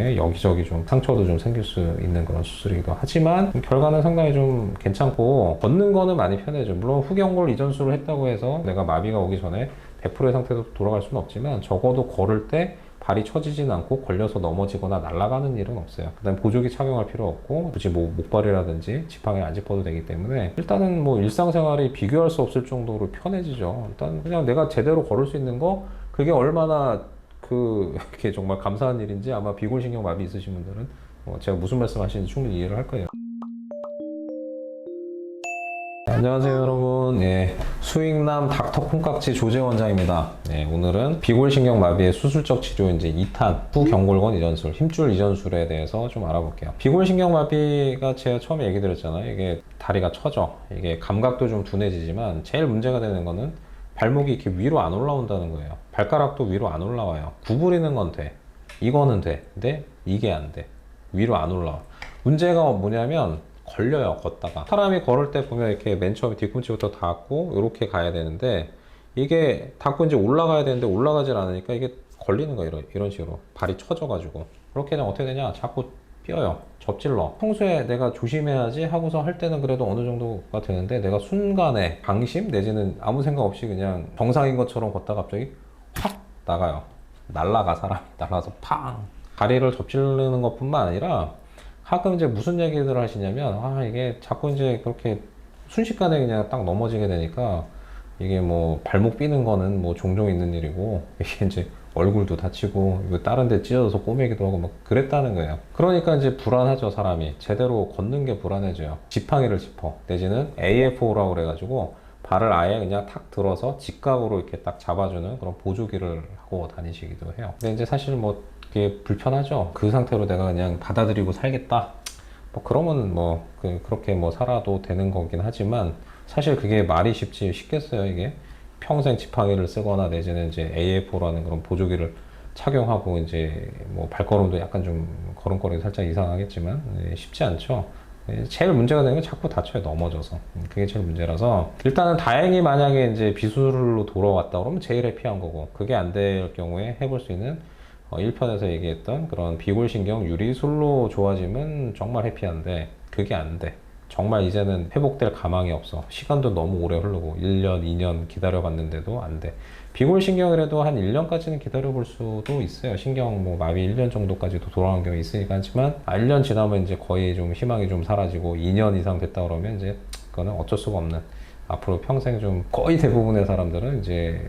다음에 여기저기 좀 상처도 좀 생길 수 있는 그런 수술이기도 하지만 결과는 상당히 좀 괜찮고 걷는 거는 많이 편해져. 물론 후경골 이전술을 했다고 해서 내가 마비가 오기 전에 100%의 상태로 돌아갈 수는 없지만 적어도 걸을 때 발이 처지진 않고 걸려서 넘어지거나 날아가는 일은 없어요. 그다음 보조기 착용할 필요 없고 굳이 뭐 목발이라든지 지팡이 안 짚어도 되기 때문에 일단은 뭐 일상생활이 비교할 수 없을 정도로 편해지죠. 일단 그냥 내가 제대로 걸을 수 있는 거 그게 얼마나 그 이렇게 정말 감사한 일인지 아마 비골신경 마비 있으신 분들은 어, 제가 무슨 말씀하시는지 충분히 이해를 할 거예요. 네, 안녕하세요 여러분. 예, 수익남 닥터 콩깍지 조재 원장입니다. 예, 오늘은 비골신경 마비의 수술적 치료 이제 2탄 후경골건 이전술 힘줄 이전술에 대해서 좀 알아볼게요. 비골신경 마비가 제가 처음에 얘기 드렸잖아요. 이게 다리가 처져 이게 감각도 좀 둔해지지만 제일 문제가 되는 거는 발목이 이렇게 위로 안 올라온다는 거예요 발가락도 위로 안 올라와요. 구부리는 건 돼. 이거는 돼. 근데 이게 안 돼. 위로 안 올라와. 문제가 뭐냐면 걸려요 걷다가. 사람이 걸을 때 보면 이렇게 맨 처음에 뒤꿈치부터 닿고 이렇게 가야 되는데 이게 닿고 이제 올라가야 되는데 올라가질 않으니까 이게 걸리는 거예요 이런, 이런 식으로. 발이 처져 가지고. 그렇게 되면 어떻게 되냐? 자꾸 삐어요. 접질러. 평소에 내가 조심해야지 하고서 할 때는 그래도 어느 정도가 되는데 내가 순간에 방심? 내지는 아무 생각 없이 그냥 정상인 것처럼 걷다가 갑자기 확 나가요 날라가 사람이 날아서 팡 다리를 접질르는 것뿐만 아니라 가끔 이제 무슨 얘기들을 하시냐면 아 이게 자꾸 이제 그렇게 순식간에 그냥 딱 넘어지게 되니까 이게 뭐 발목 삐는 거는 뭐 종종 있는 일이고 이게 이제 얼굴도 다치고 이거 다른 데 찢어져서 꼬매기도 하고 막 그랬다는 거예요. 그러니까 이제 불안하죠 사람이 제대로 걷는 게 불안해져요. 지팡이를 짚어 내지는 AFO라고 그래가지고 발을 아예 그냥 탁 들어서 직각으로 이렇게 딱 잡아주는 그런 보조기를 하고 다니시기도 해요. 근데 이제 사실 뭐 그게 불편하죠. 그 상태로 내가 그냥 받아들이고 살겠다. 뭐 그러면 뭐 그, 그렇게 뭐 살아도 되는 거긴 하지만 사실 그게 말이 쉽지 쉽겠어요 이게 평생 지팡이를 쓰거나 내지는 이제 AFO라는 그런 보조기를 착용하고 이제 뭐 발걸음도 약간 좀 걸음걸이 살짝 이상하겠지만 예, 쉽지 않죠. 예, 제일 문제가 되는 건 자꾸 다쳐요 넘어져서 음, 그게 제일 문제라서 일단은 다행히 만약에 이제 비수술로 돌아왔다 그러면 제일 해피한 거고 그게 안 될 경우에 해볼 수 있는 어, 1편에서 얘기했던 그런 비골신경 유리술로 좋아지면 정말 해피한데 그게 안 돼. 정말 이제는 회복될 가망이 없어. 시간도 너무 오래 흐르고 1년, 2년 기다려 봤는데도 안 돼. 비골신경이라도 한 1년까지는 기다려 볼 수도 있어요. 신경 뭐 마비 1년 정도까지도 돌아오는 경우 있으니까 하지만 아, 1년 지나면 이제 거의 좀 희망이 좀 사라지고 2년 이상 됐다 그러면 이제 그거는 어쩔 수가 없는 앞으로 평생 좀 거의 대부분의 사람들은 이제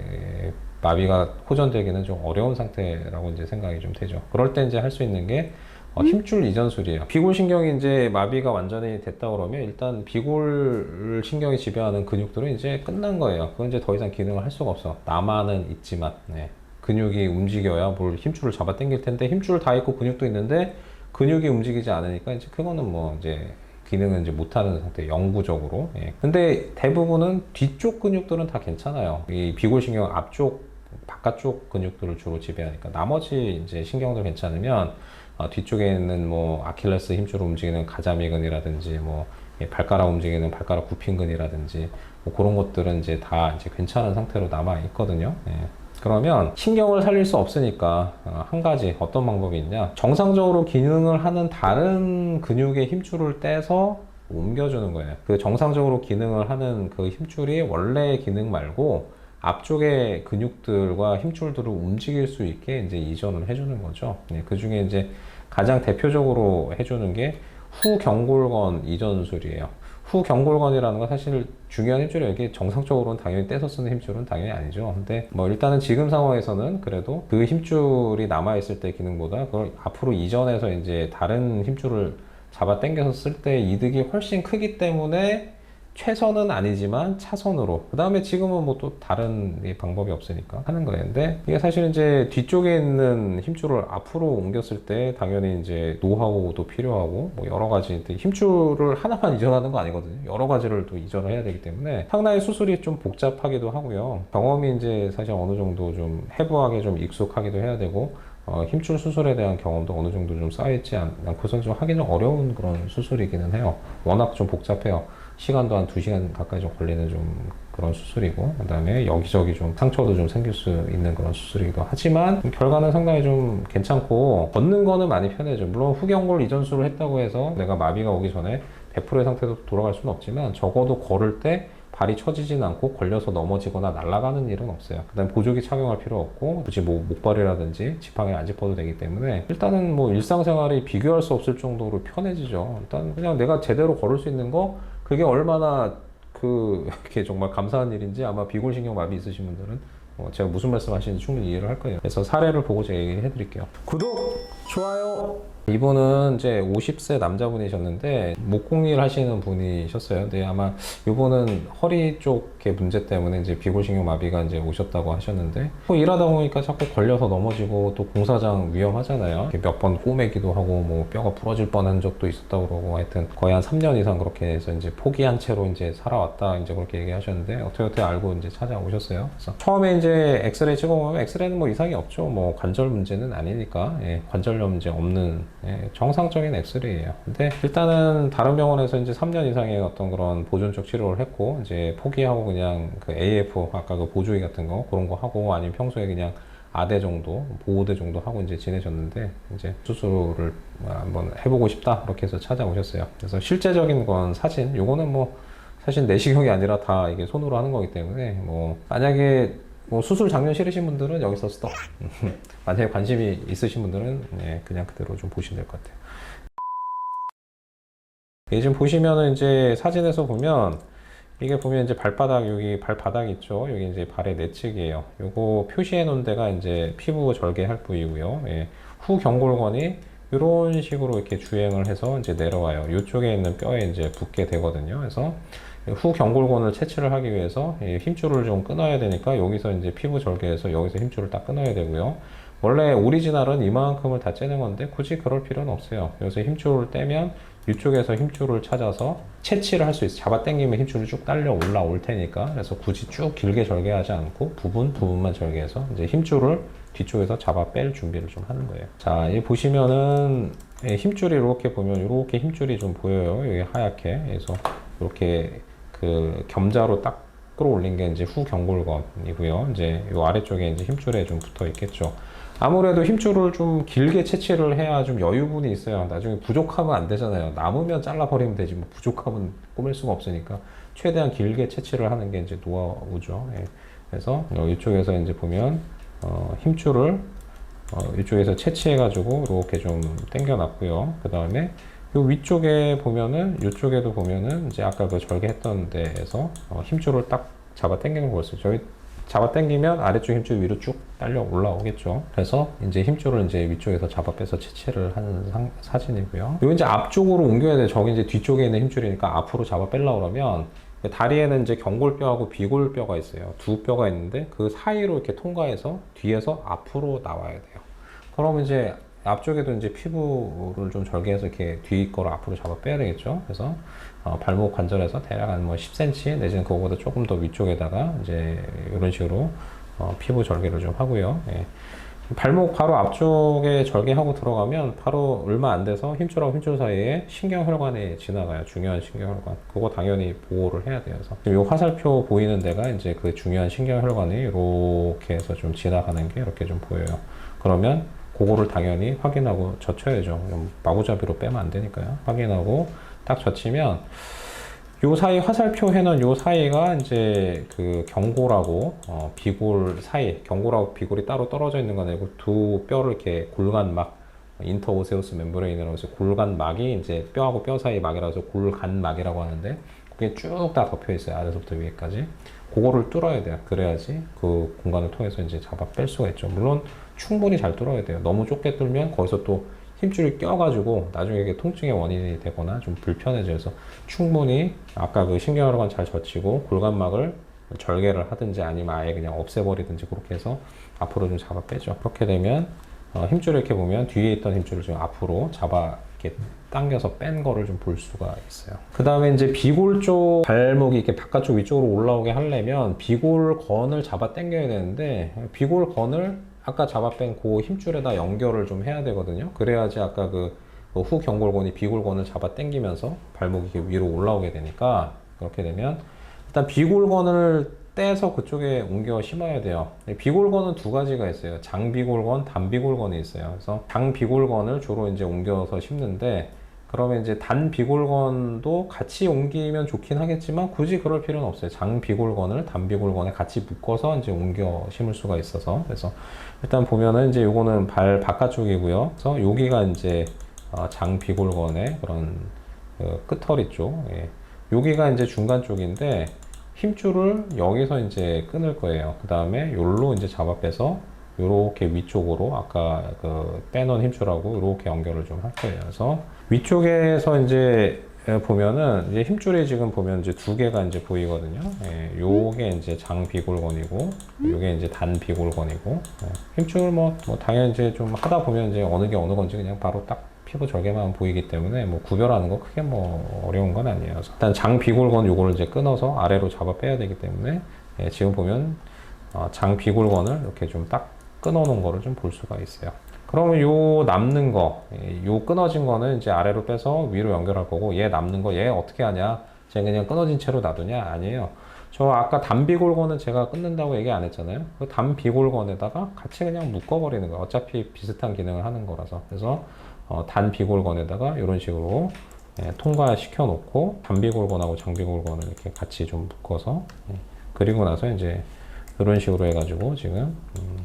마비가 호전되기는 좀 어려운 상태라고 이제 생각이 좀 되죠. 그럴 때 이제 할 수 있는 게 어, 힘줄 이전술이에요. 비골 신경이 이제 마비가 완전히 됐다 그러면 일단 비골 신경이 지배하는 근육들은 이제 끝난 거예요. 그건 이제 더 이상 기능을 할 수가 없어. 나만은 있지만 네. 근육이 움직여야 뭘 힘줄을 잡아 당길 텐데 힘줄 다 있고 근육도 있는데 근육이 움직이지 않으니까 이제 그거는 뭐 이제 기능은 이제 못하는 상태, 영구적으로. 예. 근데 대부분은 뒤쪽 근육들은 다 괜찮아요. 이 비골신경 앞쪽, 바깥쪽 근육들을 주로 지배하니까 나머지 이제 신경들 괜찮으면 어, 뒤쪽에 있는 뭐 아킬레스 힘줄을 움직이는 가자미근이라든지 뭐 예, 발가락 움직이는 발가락 굽힌근이라든지 뭐 그런 것들은 이제 다 이제 괜찮은 상태로 남아 있거든요. 예. 그러면 신경을 살릴 수 없으니까 어, 한 가지 어떤 방법이 있냐 정상적으로 기능을 하는 다른 근육의 힘줄을 떼서 옮겨주는 거예요 그 정상적으로 기능을 하는 그 힘줄이 원래의 기능 말고 앞쪽의 근육들과 힘줄들을 움직일 수 있게 이제 이전을 해주는 거죠 네, 그 중에 이제 가장 대표적으로 해주는 게 후경골건 이전술이에요 후경골건이라는 건 사실 중요한 힘줄이에요. 이게 정상적으로는 당연히 떼서 쓰는 힘줄은 당연히 아니죠. 근데 뭐 일단은 지금 상황에서는 그래도 그 힘줄이 남아있을 때 기능보다 그걸 앞으로 이전해서 이제 다른 힘줄을 잡아 당겨서 쓸 때 이득이 훨씬 크기 때문에 최선은 아니지만 차선으로 그 다음에 지금은 뭐 또 다른 이 방법이 없으니까 하는 근데 이게 사실 이제 뒤쪽에 있는 힘줄을 앞으로 옮겼을 때 당연히 이제 노하우도 필요하고 뭐 여러 가지 힘줄을 하나만 이전하는 거 아니거든요 여러 가지를 또 이전을 해야 되기 때문에 상당히 수술이 좀 복잡하기도 하고요 경험이 이제 사실 어느 정도 좀 해부하게 좀 익숙하기도 해야 되고 어, 힘줄 수술에 대한 경험도 어느 정도 좀 쌓여있지 않, 않고서 좀 하기 좀 어려운 그런 수술이기는 해요. 워낙 좀 복잡해요. 시간도 한 2시간 가까이 좀 걸리는 좀 그런 수술이고 그다음에 여기저기 좀 상처도 좀 생길 수 있는 그런 수술이기도 하지만 결과는 상당히 좀 괜찮고 걷는 거는 많이 편해져 물론 후경골 이전술을 했다고 해서 내가 마비가 오기 전에 100%의 상태로 돌아갈 수는 없지만 적어도 걸을 때 발이 처지진 않고 걸려서 넘어지거나 날아가는 일은 없어요. 그다음 보조기 착용할 필요 없고 굳이 뭐 목발이라든지 지팡이 안 짚어도 되기 때문에 일단은 뭐 일상생활이 비교할 수 없을 정도로 편해지죠. 일단 그냥 내가 제대로 걸을 수 있는 거 그게 얼마나 그 이렇게 정말 감사한 일인지 아마 비골신경 마비 있으신 분들은 어, 제가 무슨 말씀 하시는지 충분히 이해를 할 거예요. 그래서 사례를 보고 제가 얘기해 드릴게요. 구독, 좋아요. 이분은 이제 50세 남자분이셨는데 목공일 하시는 분이셨어요. 근데 아마 이분은 허리 쪽의 문제 때문에 이제 비골신경 마비가 이제 오셨다고 하셨는데 뭐 일하다 보니까 자꾸 걸려서 넘어지고 또 공사장 위험하잖아요. 몇 번 꼬매기도 하고 뭐 뼈가 부러질 뻔한 적도 있었다고 그러고 하여튼 거의 한 3년 이상 그렇게 해서 이제 포기한 채로 이제 살아왔다 이제 그렇게 얘기하셨는데 어떻게 어떻게 알고 이제 찾아오셨어요. 그래서 처음에 이제 엑스레이 찍어보면 엑스레이는 뭐 이상이 없죠. 뭐 관절 문제는 아니니까 예, 관절염 문제 없는 예, 정상적인 엑스레이예요. 근데 일단은 다른 병원에서 이제 3년 이상의 어떤 그런 보존적 치료를 했고 이제 포기하고 그냥 그 AF 아까 그 보조기 같은 거 그런 거 하고 아니면 평소에 그냥 아대 정도 보호대 정도 하고 이제 지내셨는데 이제 수술을 한번 해보고 싶다 그렇게 해서 찾아오셨어요. 그래서 실제적인 건 사진 요거는 뭐 사실 내시경이 아니라 다 이게 손으로 하는 거기 때문에 뭐 만약에 뭐 수술 장면 싫으신 분들은 여기서 스톱. 만약에 관심이 있으신 분들은 예, 그냥 그대로 좀 보시면 될 것 같아요. 예, 지금 보시면은 이제 사진에서 보면 이게 보면 이제 발바닥 여기 발바닥 있죠. 여기 이제 발의 내측이에요. 요거 표시해 놓은 데가 이제 피부 절개할 부위고요. 예, 후 경골권이 이런 식으로 이렇게 주행을 해서 이제 내려와요. 이쪽에 있는 뼈에 이제 붙게 되거든요. 그래서 후 경골권을 채취를 하기 위해서 이 힘줄을 좀 끊어야 되니까 여기서 이제 피부 절개해서 여기서 힘줄을 딱 끊어야 되고요. 원래 오리지널은 이만큼을 다 째는 건데 굳이 그럴 필요는 없어요. 여기서 힘줄을 떼면 이쪽에서 힘줄을 찾아서 채취를 할 수 있어요. 잡아 당기면 힘줄이 쭉 딸려 올라올 테니까 그래서 굳이 쭉 길게 절개하지 않고 부분 부분만 절개해서 이제 힘줄을 뒤쪽에서 잡아 뺄 준비를 좀 하는 거예요. 자, 이 보시면은 예, 힘줄이 이렇게 보면 이렇게 힘줄이 좀 보여요. 여기 하얗게. 그래서 이렇게 그 겸자로 딱 끌어올린 게 이제 후 경골건이고요. 이제 이 아래쪽에 이제 힘줄에 좀 붙어 있겠죠. 아무래도 힘줄을 좀 길게 채취를 해야 좀 여유분이 있어요. 나중에 부족하면 안 되잖아요. 남으면 잘라버리면 되지. 뭐 부족하면 꾸밀 수가 없으니까 최대한 길게 채취를 하는 게 이제 노하우죠. 예. 그래서 어, 이쪽에서 이제 보면 어, 힘줄을 어, 이쪽에서 채취해가지고 이렇게 좀 당겨놨고요. 그 다음에 요 위쪽에 보면은 이쪽에도 보면은 이제 아까 그 절개했던 데에서 어, 힘줄을 딱 잡아 당기는 거였어요. 저희 잡아 당기면 아래쪽 힘줄 위로 쭉 딸려 올라오겠죠. 그래서 이제 힘줄을 이제 위쪽에서 잡아 빼서 채취를 하는 상- 사진이고요. 요 이제 앞쪽으로 옮겨야 돼. 저기 이제 뒤쪽에 있는 힘줄이니까 앞으로 잡아 빼려 그러면 그 다리에는 이제 경골뼈하고 비골뼈가 있어요. 두 뼈가 있는데 그 사이로 이렇게 통과해서 뒤에서 앞으로 나와야 돼요. 그러면 이제 앞쪽에도 이제 피부를 좀 절개해서 이렇게 뒤 거로 앞으로 잡아 빼야 되겠죠. 그래서 어, 발목 관절에서 대략 한뭐 10cm 내지는 그거보다 조금 더 위쪽에다가 이제 이런 식으로 어, 피부 절개를 좀 하고요. 예. 발목 바로 앞쪽에 절개하고 들어가면 바로 얼마 안 돼서 힘줄하고 힘줄 사이에 신경혈관이 지나가요. 중요한 신경혈관. 그거 당연히 보호를 해야 돼요. 그래서 이 화살표 보이는 데가 이제 그 중요한 신경혈관이 이렇게 해서 좀 지나가는 게 이렇게 좀 보여요. 그러면 그거를 당연히 확인하고 젖혀야죠. 마구잡이로 빼면 안 되니까요. 확인하고 딱 젖히면 요 사이 화살표 해놓은 요 사이가 이제 그 경골하고 어, 비골 사이 경골하고 비골이 따로 떨어져 있는 건 아니고 두 뼈를 이렇게 골간막 인터오세우스 멤브레인이라고 해서 골간막이 이제 뼈하고 뼈 사이 막이라고 해서 골간막이라고 하는데 그게 쭉 다 덮여 있어요 아래서부터 위에까지 그거를 뚫어야 돼요 그래야지 그 공간을 통해서 이제 잡아 뺄 수가 있죠 물론 충분히 잘 뚫어야 돼요 너무 좁게 뚫면 거기서 또 힘줄이 껴가지고 나중에 이게 통증의 원인이 되거나 좀 불편해져서 충분히 아까 그 신경혈관 잘 젖히고 골간막을 절개를 하든지 아니면 아예 그냥 없애버리든지 그렇게 해서 앞으로 좀 잡아 빼죠. 그렇게 되면 어, 힘줄을 이렇게 보면 뒤에 있던 힘줄을 좀 앞으로 잡아 이렇게 당겨서 뺀 거를 좀 볼 수가 있어요. 그 다음에 이제 비골 쪽 발목이 이렇게 바깥쪽 위쪽으로 올라오게 하려면 비골 건을 잡아 당겨야 되는데 비골 건을 아까 잡아 뺀 그 힘줄에다 연결을 좀 해야 되거든요. 그래야지 아까 그 후 경골건이 비골건을 잡아 당기면서 발목이 위로 올라오게 되니까 그렇게 되면 일단 비골건을 떼서 그쪽에 옮겨 심어야 돼요. 비골건은 두 가지가 있어요. 장비골건, 단비골건이 있어요. 그래서 장비골건을 주로 이제 옮겨서 심는데 그러면 이제 단 비골건도 같이 옮기면 좋긴 하겠지만 굳이 그럴 필요는 없어요. 장 비골건을 단 비골건에 같이 묶어서 이제 옮겨 심을 수가 있어서 그래서 일단 보면은 이제 요거는 발 바깥쪽이고요. 그래서 여기가 이제 어, 장비골건의 그런 그 끝허리 쪽, 예. 여기가 이제 중간 쪽인데 힘줄을 여기서 이제 끊을 거예요. 그 다음에 요로 이제 잡아 빼서 요렇게 위쪽으로 아까 그 빼놓은 힘줄하고 요렇게 연결을 좀 할 거예요. 그래서 위쪽에서 이제 보면은 이제 힘줄이 지금 보면 이제 두 개가 이제 보이거든요. 예, 요게 이제 장 비골건이고 요게 이제 단 비골건이고 예, 힘줄 뭐, 뭐 당연히 이제 좀 하다 보면 이제 어느 게 어느 건지 그냥 바로 딱 피부 절개만 보이기 때문에 뭐 구별하는 거 크게 뭐 어려운 건 아니에요. 일단 장 비골건 요거를 이제 끊어서 아래로 잡아 빼야 되기 때문에 예, 지금 보면 어, 장 비골건을 이렇게 좀 딱 끊어 놓은 거를 좀 볼 수가 있어요. 그러면 요 남는 거, 예, 요 끊어진 거는 이제 아래로 빼서 위로 연결할 거고 얘 남는 거 얘 어떻게 하냐? 제가 그냥 끊어진 채로 놔두냐? 아니에요. 저 아까 단비골건은 제가 끊는다고 얘기 안 했잖아요. 그 단비골건에다가 같이 그냥 묶어버리는 거예요. 어차피 비슷한 기능을 하는 거라서. 그래서 어, 단비골건에다가 이런 식으로 예, 통과시켜 놓고 단비골건하고 장비골건을 이렇게 같이 좀 묶어서 예, 그리고 나서 이제 이런 식으로 해가지고 지금 음,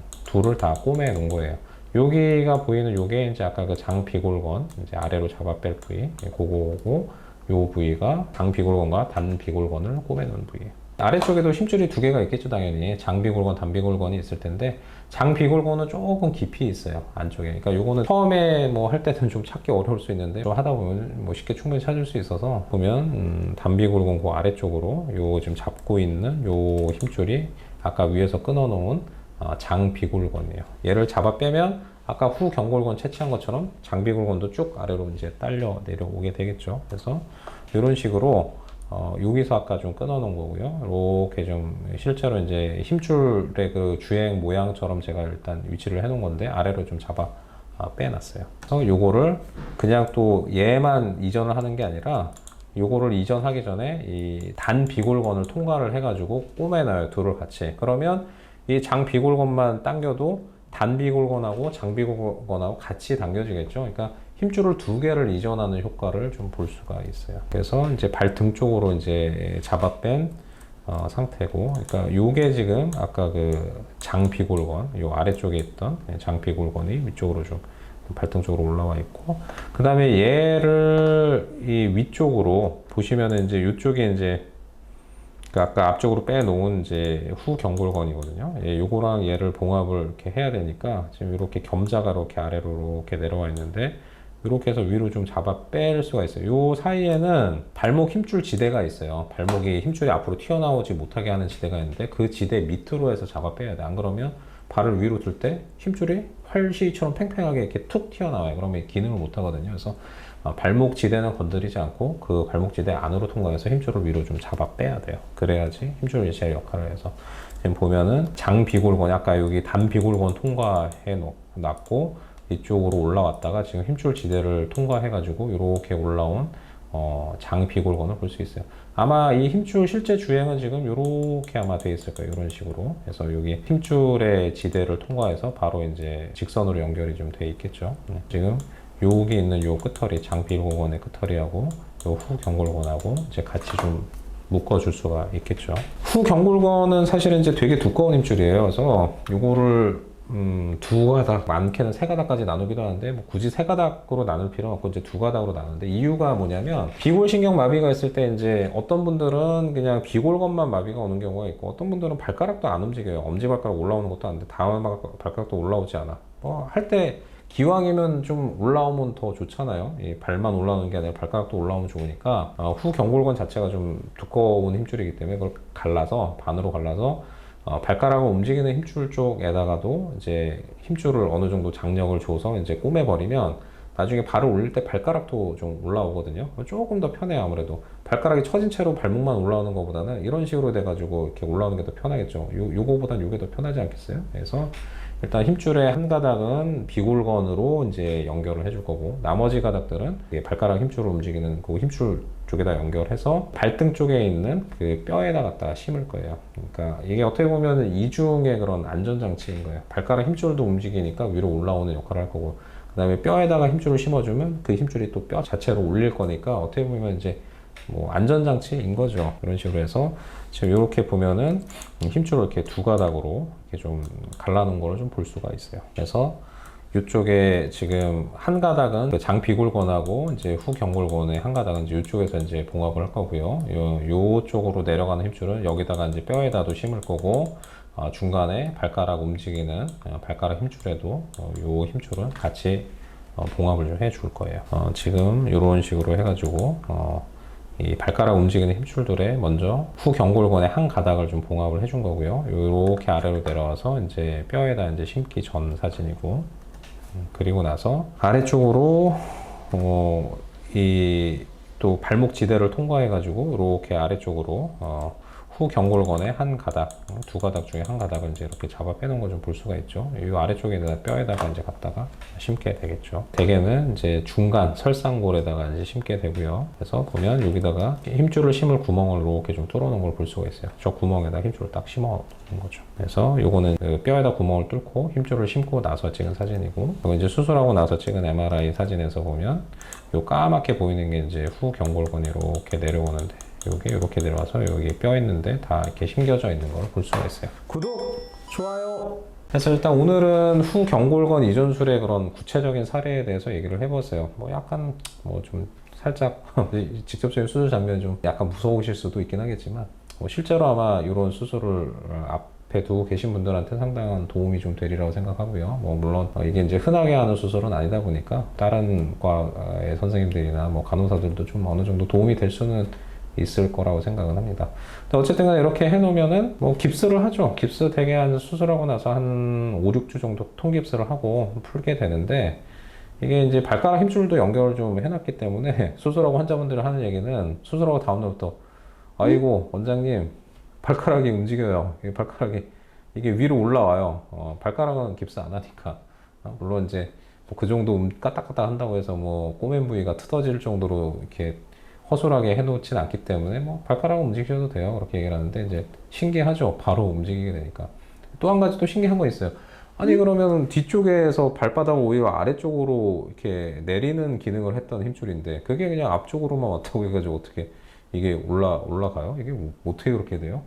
둘을 다 꼬매 놓은 거예요. 여기가 보이는 요게 이제 아까 그 장비골건 이제 아래로 잡아 뺄 부위 예, 그거고 요 부위가 장비골건과 단비골건을 꼬매 놓은 부위예요. 아래쪽에도 힘줄이 두 개가 있겠죠 당연히 장비골건 단비골건이 있을 텐데 장비골건은 조금 깊이 있어요 안쪽에 그러니까 요거는 처음에 뭐 할 때는 좀 찾기 어려울 수 있는데 좀 하다 보면 뭐 쉽게 충분히 찾을 수 있어서 보면 음, 단비골건 그 아래쪽으로 요 지금 잡고 있는 요 힘줄이 아까 위에서 끊어 놓은 어, 장비골건이에요 얘를 잡아 빼면 아까 후 경골건 채취한 것처럼 장비골건도 쭉 아래로 이제 딸려 내려오게 되겠죠 그래서 이런 식으로 어, 여기서 아까 좀 끊어 놓은 거고요. 이렇게 좀 실제로 이제 힘줄의 그 주행 모양처럼 제가 일단 위치를 해 놓은 건데 아래로 좀 잡아 아, 빼놨어요. 그래서 요거를 그냥 또 얘만 이전을 하는 게 아니라 요거를 이전하기 전에 이 단 비골건을 통과를 해가지고 꼬매놔요. 둘을 같이. 그러면 이 장 비골건만 당겨도 단 비골건하고 장 비골건하고 같이 당겨지겠죠. 그러니까 힘줄을 두 개를 이전하는 효과를 좀 볼 수가 있어요. 그래서 이제 발등 쪽으로 이제 잡아 뺀 어, 상태고, 그러니까 요게 지금 아까 그 장비골건, 요 아래쪽에 있던 장비골건이 위쪽으로 좀 발등 쪽으로 올라와 있고, 그 다음에 얘를 이 위쪽으로 보시면은 이제 이쪽에 이제 그 아까 앞쪽으로 빼놓은 이제 후 경골건이거든요. 예, 요거랑 얘를 봉합을 이렇게 해야 되니까 지금 이렇게 겸자가 이렇게 아래로 이렇게 내려와 있는데 이렇게 해서 위로 좀 잡아 뺄 수가 있어요. 요 사이에는 발목 힘줄 지대가 있어요. 발목이 힘줄이 앞으로 튀어나오지 못하게 하는 지대가 있는데 그 지대 밑으로 해서 잡아 빼야 돼. 안 그러면 발을 위로 들 때 힘줄이 활시처럼 팽팽하게 이렇게 툭 튀어나와요. 그러면 기능을 못 하거든요. 그래서 어, 발목 지대는 건드리지 않고 그 발목 지대 안으로 통과해서 힘줄을 위로 좀 잡아 빼야 돼요. 그래야지 힘줄 제 역할을 해서 지금 보면은 장 비골건 아까 여기 단 비골건 통과해 놨고 이쪽으로 올라왔다가 지금 힘줄 지대를 통과해 가지고 이렇게 올라온 어, 장 비골건을 볼 수 있어요. 아마 이 힘줄 실제 주행은 지금 이렇게 아마 돼 있을 거예요. 이런 식으로. 그래서 여기 힘줄의 지대를 통과해서 바로 이제 직선으로 연결이 좀 돼 있겠죠. 네. 지금 여기 있는 요 끝털이 장비골건의 끝털이하고 요 후 경골건하고 이제 같이 좀 묶어줄 수가 있겠죠. 후 경골건은 사실은 이제 되게 두꺼운 힘줄이에요. 그래서 요거를 음, 두 가닥, 많게는 세 가닥까지 나누기도 하는데, 뭐 굳이 세 가닥으로 나눌 필요는 없고, 이제 두 가닥으로 나누는데, 이유가 뭐냐면, 비골신경 마비가 있을 때, 이제 어떤 분들은 그냥 비골건만 마비가 오는 경우가 있고, 어떤 분들은 발가락도 안 움직여요. 엄지발가락 올라오는 것도 안 돼. 다음 발가락도 올라오지 않아. 뭐, 할 때, 기왕이면 좀 올라오면 더 좋잖아요. 이 발만 올라오는 게 아니라 발가락도 올라오면 좋으니까, 어, 후 경골건 자체가 좀 두꺼운 힘줄이기 때문에 그걸 갈라서, 반으로 갈라서, 어, 발가락을 움직이는 힘줄 쪽에다가도 이제 힘줄을 어느 정도 장력을 줘서 이제 꼬매버리면 나중에 발을 올릴 때 발가락도 좀 올라오거든요. 조금 더 편해요, 아무래도. 발가락이 처진 채로 발목만 올라오는 것보다는 이런 식으로 돼가지고 이렇게 올라오는 게 더 편하겠죠. 요, 요거보단 요게 더 편하지 않겠어요? 그래서 일단 힘줄의 한 가닥은 비골건으로 이제 연결을 해줄 거고 나머지 가닥들은 발가락 힘줄을 움직이는 그 힘줄 쪽에다 연결해서 발등 쪽에 있는 그 뼈에다 갖다 심을 거예요. 그러니까 이게 어떻게 보면 이중의 그런 안전장치인 거예요. 발가락 힘줄도 움직이니까 위로 올라오는 역할을 할 거고 그 다음에 뼈에다가 힘줄을 심어주면 그 힘줄이 또 뼈 자체로 올릴 거니까 어떻게 보면 이제 뭐 안전장치인 거죠. 그런 식으로 해서 지금 이렇게 보면은 힘줄을 이렇게 두 가닥으로 이렇게 좀 갈라놓은 거를 좀 볼 수가 있어요. 그래서 이쪽에 지금 한 가닥은 그 장비골건하고 이제 후경골건의 한 가닥은 이제 이쪽에서 이제 봉합을 할 거고요. 요, 요 쪽으로 내려가는 힘줄은 여기다가 이제 뼈에다도 심을 거고 어, 중간에 발가락 움직이는 어, 발가락 힘줄에도 어, 요 힘줄은 같이 어, 봉합을 좀 해 줄 거예요. 어, 지금 이런 식으로 해가지고 어, 이 발가락 움직이는 힘줄들에 먼저 후경골건의 한 가닥을 좀 봉합을 해준 거고요. 이렇게 아래로 내려와서 이제 뼈에다 이제 심기 전 사진이고 음, 그리고 나서 아래쪽으로 어, 이 또 발목 지대를 통과해 가지고 이렇게 아래쪽으로 어, 후 경골건의 한 가닥, 어, 두 가닥 중에 한 가닥을 이제 이렇게 잡아 빼놓은 걸 좀 볼 수가 있죠. 이 아래쪽에다 뼈에다가 이제 갖다가 심게 되겠죠. 대개는 이제 중간 설상골에다가 이제 심게 되고요. 그래서 보면 여기다가 힘줄을 심을 구멍을 이렇게 좀 뚫어놓은 걸 볼 수가 있어요. 저 구멍에다 힘줄을 딱 심어 놓은 거죠. 그래서 요거는 그 뼈에다 구멍을 뚫고 힘줄을 심고 나서 찍은 사진이고, 이거 이제 수술하고 나서 찍은 MRI 사진에서 보면 요 까맣게 보이는 게 이제 후 경골건이 이렇게 내려오는데 여기 이렇게 내려와서 여기 뼈 있는데 다 이렇게 심겨져 있는 걸 볼 수가 있어요. 구독, 좋아요. 그래서 일단 오늘은 후 경골건 이전술의 그런 구체적인 사례에 대해서 얘기를 해봤어요. 뭐 약간 뭐 좀 살짝 직접적인 수술 장면이 좀 약간 무서우실 수도 있긴 하겠지만 뭐 실제로 아마 이런 수술을 앞에 두고 계신 분들한테 상당한 도움이 좀 되리라고 생각하고요. 뭐 물론 이게 이제 흔하게 하는 수술은 아니다 보니까 다른 과의 선생님들이나 뭐 간호사들도 좀 어느 정도 도움이 될 수는 있을 거라고 생각은 합니다. 어쨌든 이렇게 해놓으면은 뭐 깁스를 하죠. 깁스 되게 한 수술하고 나서 한 5, 6주 정도 통깁스를 하고 풀게 되는데 이게 이제 발가락 힘줄도 연결을 좀 해놨기 때문에 수술하고 환자분들이 하는 얘기는 수술하고 다음날부터 아이고 원장님 발가락이 움직여요. 발가락이 이게 위로 올라와요. 어, 발가락은 깁스 안 하니까 어, 물론 이제 뭐 그 정도 음- 까딱까딱 한다고 해서 뭐 꼬맨 부위가 틀어질 정도로 이렇게 허술하게 해놓진 않기 때문에 뭐 발가락은 움직이셔도 돼요. 그렇게 얘기를 하는데 이제 신기하죠. 바로 움직이게 되니까. 또 한 가지 또 신기한 거 있어요. 아니 그러면 뒤쪽에서 발바닥을 오히려 아래쪽으로 이렇게 내리는 기능을 했던 힘줄인데 그게 그냥 앞쪽으로만 왔다고 해가지고 어떻게 이게 올라 올라가요? 이게 뭐- 어떻게 그렇게 돼요?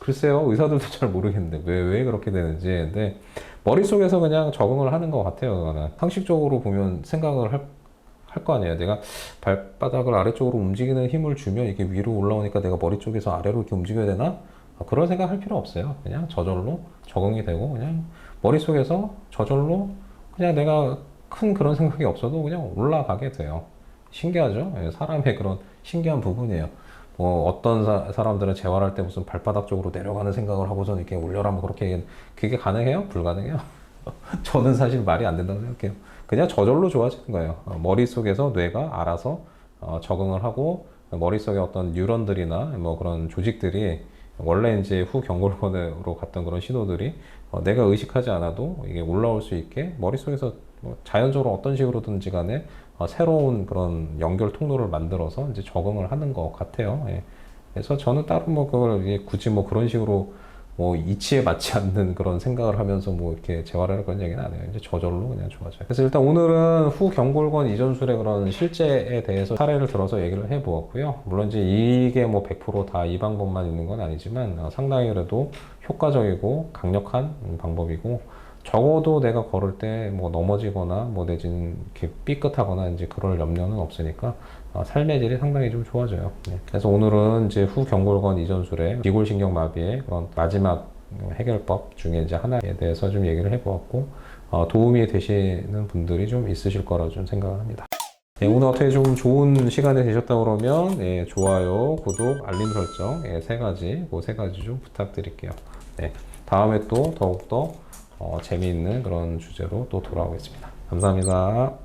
글쎄요 의사들도 잘 모르겠는데 왜 왜 그렇게 되는지 근데 머릿속에서 그냥 적응을 하는 것 같아요 그거는 상식적으로 보면 생각을 할 할 거 아니에요. 내가 발바닥을 아래쪽으로 움직이는 힘을 주면 이게 위로 올라오니까 내가 머리 쪽에서 아래로 이렇게 움직여야 되나? 아, 그런 생각 할 필요 없어요. 그냥 저절로 적응이 되고 그냥 머릿속에서 저절로 그냥 내가 큰 그런 생각이 없어도 그냥 올라가게 돼요. 신기하죠? 예, 사람의 그런 신기한 부분이에요. 뭐 어떤 사, 사람들은 재활할 때 무슨 발바닥 쪽으로 내려가는 생각을 하고서 이렇게 올려라 뭐 그렇게 그게 가능해요? 불가능해요? 저는 사실 말이 안 된다고 생각해요. 그냥 저절로 좋아지는 거예요. 어, 머릿속에서 뇌가 알아서 어, 적응을 하고 머릿속에 어떤 뉴런들이나 뭐 그런 조직들이 원래 이제 후 경골건으로 갔던 그런 신호들이 어, 내가 의식하지 않아도 이게 올라올 수 있게 머릿속에서 뭐 자연적으로 어떤 식으로든지 간에 어, 새로운 그런 연결 통로를 만들어서 이제 적응을 하는 것 같아요. 예. 그래서 저는 따로 뭐 그걸 굳이 뭐 그런 식으로 뭐 이치에 맞지 않는 그런 생각을 하면서 뭐 이렇게 재활하는 그런 얘기는 안 해요. 이제 저절로 그냥 좋아져요. 그래서 일단 오늘은 후 경골건 이전술의 그런 실제에 대해서 사례를 들어서 얘기를 해보았고요. 물론 이제 이게 뭐 100%다 이 방법만 있는 건 아니지만 어, 상당히 그래도 효과적이고 강력한 음, 방법이고 적어도 내가 걸을 때 뭐 넘어지거나 뭐 내지는 이렇게 삐끗하거나 이제 그럴 염려는 없으니까 어, 삶의 질이 상당히 좀 좋아져요. 네. 그래서 오늘은 이제 후 경골건 이전술의 비골신경 마비의 그런 마지막 해결법 중에 이제 하나에 대해서 좀 얘기를 해보았고 어, 도움이 되시는 분들이 좀 있으실 거라 좀 생각을 합니다. 네, 오늘 어떻게 좀 좋은 시간이 되셨다 그러면 예, 좋아요, 구독, 알림 설정 예, 세 가지, 그 세 가지 좀 부탁드릴게요. 네, 다음에 또 더욱더 어, 재미있는 그런 주제로 또 돌아오겠습니다. 감사합니다.